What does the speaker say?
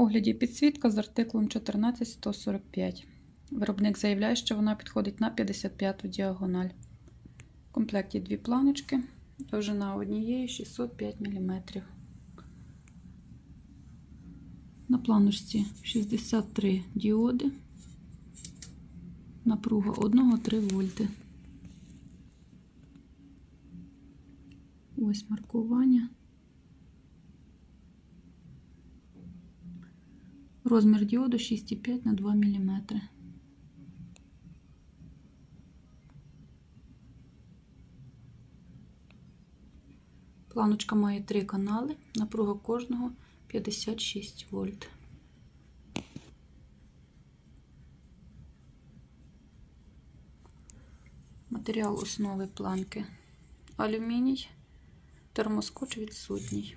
огляді підсвітка з артиклом 14145. Виробник заявляє, що вона підходить на 55-ту діагональ. В комплекті дві планочки, довжина однієї 605 мм. На планочці 63 діоди, напруга 1-3 вольти. Ось маркування. Розмір діоду 6,5 на 2 мм. Планочка має три канали, напруга кожного 56 вольт. Матеріал основи планки алюміній, термоскоч відсутній.